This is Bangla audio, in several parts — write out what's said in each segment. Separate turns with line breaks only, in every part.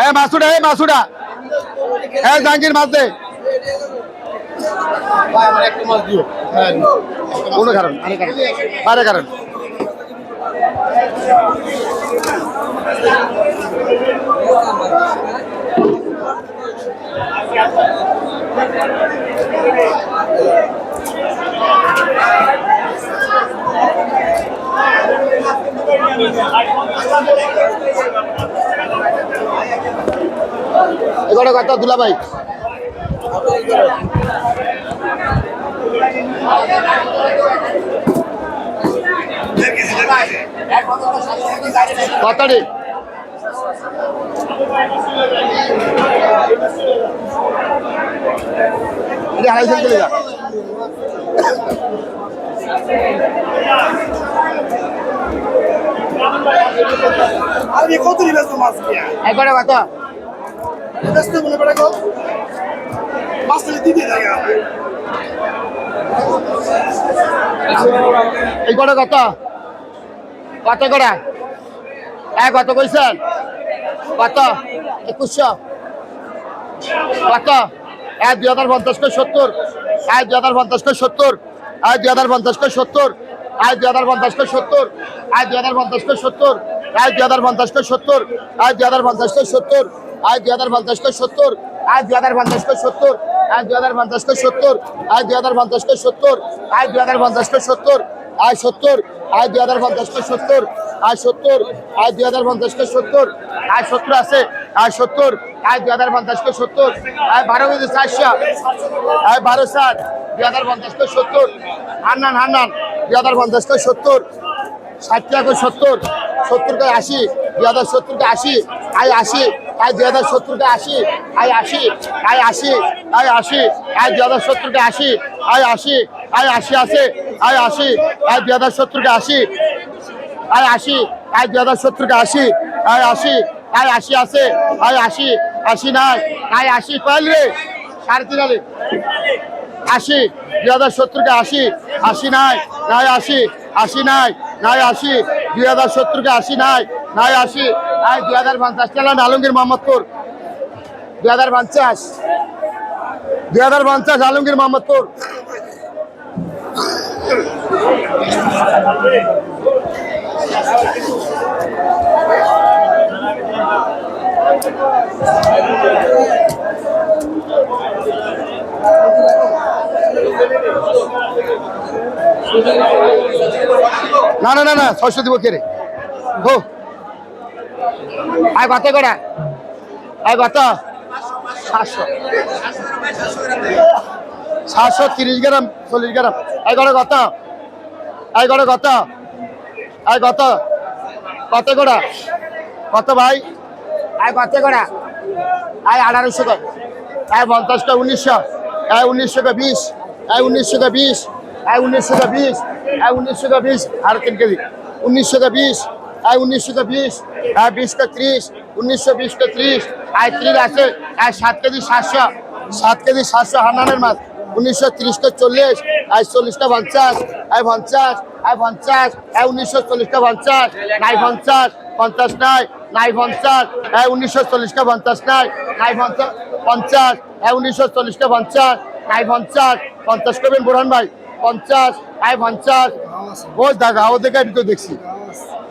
এ মাসুডা এ মাসুডা এ জাহাঙ্গীর মাছ দে। কোনো কারণ আরে কারণ। বড় কথা দুলা ভাই কথাটি আড়াইশো
কত
তোমার একবারে
কথা। বলে বেড়া গো মাছ তাহলে দিতে থাকে
এই কটা কত কত কটা? এক কত কইছেন? কত? একুশশো। কত? এক দুই হাজার পঞ্চাশ করে সত্তর। এক দুই হাজার পঞ্চাশ করে সত্তর। এক দুই হাজার পঞ্চাশ করে সত্তর। এক দুই হাজার পঞ্চাশ করে সত্তর। এক দুই হাজার পঞ্চাশ করে সত্তর। এক দুই হাজার পঞ্চাশ করে সত্তর। এক দুই হাজার পঞ্চাশ করে সত্তর। এক দুই হাজার পঞ্চাশ সত্তর এক দুই হাজার পঞ্চাশ সত্তর এক দুই হাজার পঞ্চাশ সত্তর এক দুই হাজার পঞ্চাশ সত্তর এক দুই হাজার পঞ্চাশ সত্তর আয় সত্তর আয় দুই হাজার পঞ্চাশ সত্তর আয় সত্তর আয় দুই হাজার পঞ্চাশ সত্তর আয় সত্তর আছে আয় সত্তর আয় দুই হাজার পঞ্চাশ সত্তর আয় বারো কেজি চারশো আয় বারো ষাট দুই হাজার পঞ্চাশ সত্তর হান্নান হান্নান দুই হাজার পঞ্চাশ সত্তর ষাট টাকা সত্তর সত্তর আশি দুই হাজার সত্তরকে আশি আয় আশি আয় দুই হাজার সত্তরকে আশি আয় আশি আয় আশি আয় আশি আয় দুই হাজার সত্তরকে আশি আয় আশি আয় আশি আছে আয় আশি আয় দুই হাজার সত্তরকে আশি আয় আশি আয় দুই হাজার সত্তরকে আশি আয় আশি আয় আশি আছে আয় আশি আশি নাই আয় আশি কয়েল রে সাড়ে তিন আলি দুই হাজার সত্তরকে আশি আশি নাই নাই আশি আশি নাই নাই আশি দুই হাজার সত্তরকে আশি নাই নাই আশি নাই দুই হাজার পঞ্চাশ। চালান আলমগীর মোহাম্মদপুর। দুই হাজার পঞ্চাশ। দুই হাজার পঞ্চাশ আলমগীর মোহাম্মদপুর। না না না না, ছয়শো দিব কে হো আয় কত করে। আয় কত সাতশো। সাতশো তিরিশ গ্রাম, চল্লিশ গ্রাম। আয় করে কত আয় করে কত আয় কত কত করে। কত ভাই। আয় কত করে। আয় আঠারোশো করে। আয় পঞ্চাশটা উনিশশো। আয় উনিশশো কে বিশ। আয় উনিশশো কে বিশ। আয় উনিশশো কে বিশ। আয় উনিশশো কে বিশ। আর তিন কেজি। উনিশশো কে বিশ। আয় উনিশশো বিশ। আয় বিশ কে ত্রিশ, উনিশশো বিশ কে ত্রিশ ত্রিশ আছে সাত কেজি সাতশো, সাত কেজি সাতশো উনিশশো চল্লিশ আয় চল্লিশটা পঞ্চাশ আয় পঞ্চাশ আয় পঞ্চাশ উনিশশো চল্লিশটা পঞ্চাশ পঞ্চাশ পঞ্চাশ পঞ্চাশ উনিশশো চল্লিশটা পঞ্চাশ পঞ্চাশ পঞ্চাশ আয় উনিশশো চল্লিশটা পঞ্চাশ পঞ্চাশ পঞ্চাশ আয় পঞ্চাশ দেখছি।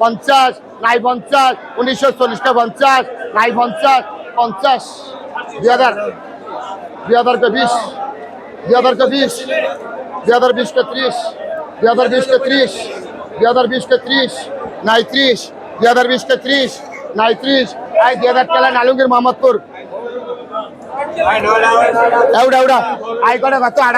পঞ্চাশ নাই পঞ্চাশ উনিশশো চল্লিশটা পঞ্চাশ নাই পঞ্চাশ পঞ্চাশ দুই হাজার দুই হাজার কে বিশ দুই হাজার কে বিশ দুই হাজার বিশ কে ত্রিশ দুই হাজার বিশ কে ত্রিশ দুই হাজার বিশ কে ত্রিশ নাই ত্রিশ দুই হাজার বিশ কে ত্রিশ নাই ত্রিশ আই দুই হাজার চালান আলমগীর মোহাম্মদপুর আই করে কত আড়া